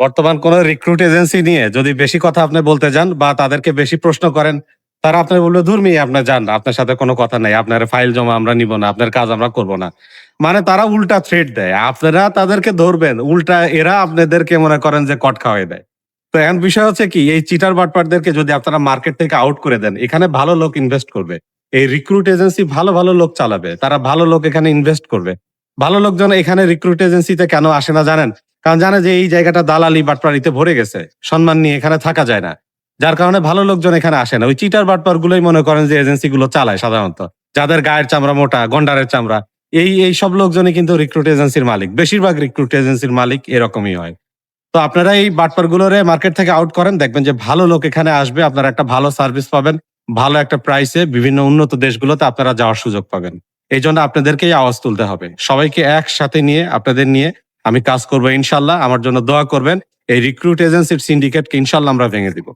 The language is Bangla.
বর্তমান কোন রিক্রুট এজেন্সি নিয়ে যদি বেশি কথা আপনি বলতে যান বা তাদেরকে বেশি প্রশ্ন করেন, তারা আপনার বলবে ধর্মী আপনার যান, আপনার সাথে কোনো কথা নাই, আপনার ফাইল জমা আমরা নিব না, আপনার কাজ আমরা করব না। মানে তারা উল্টা থ্রেট দেয়। আপনারা তাদেরকে ধরবেন, উল্টা এরা আপনাদেরকে মনে করেন যে কট খাওয়াই দেয়। তো এখন বিষয় হচ্ছে কি, এই চিটার বাটপারদেরকে যদি আপনারা মার্কেট থেকে আউট করে দেন, এখানে ভালো লোক ইনভেস্ট করবে। এই রিক্রুট এজেন্সি ভালো ভালো লোক চালাবে। তারা ভালো লোক এখানে ইনভেস্ট করবে। ভালো লোকজন এখানে রিক্রুট এজেন্সিতে কেন আসে না জানেন? কারণ জানে যে এই জায়গাটা দালালি বাটপাড়িতে ভরে গেছে। সম্মান নিয়ে এখানে থাকা যায় না। যার কারণে ভালো লোকজন এখানে আসে না। ওই চিটার বাটপার গুলোই মনে করেন যে এজেন্সি গুলো চালায় সাধারণত। যাদের গায়ের চামড়া মোটা, গন্ডারের চামড়া। এই এই সব লোকজনই কিন্তু রিক্রুট এজেন্সির মালিক। বেশিরভাগ রিক্রুট এজেন্সির মালিক এরকমই হয়। তো আপনারা এই বাটপার গুলোরে মার্কেট থেকে আউট করেন, দেখবেন যে ভালো লোক এখানে আসবে, আপনারা একটা ভালো সার্ভিস পাবেন, ভালো একটা প্রাইসে বিভিন্ন উন্নত দেশগুলোতে আপনারা যাওয়ার সুযোগ পাবেন। এই জন্য আপনাদেরকেই আওয়াজ তুলতে হবে। সবাইকে একসাথে নিয়ে, আপনাদের নিয়ে আমি কাজ করব ইনশাল্লাহ। আমার জন্য দোয়া করবেন। এই রিক্রুট এজেন্সির সিন্ডিকেটকে ইনশাল্লাহ আমরা ভেঙে দিব।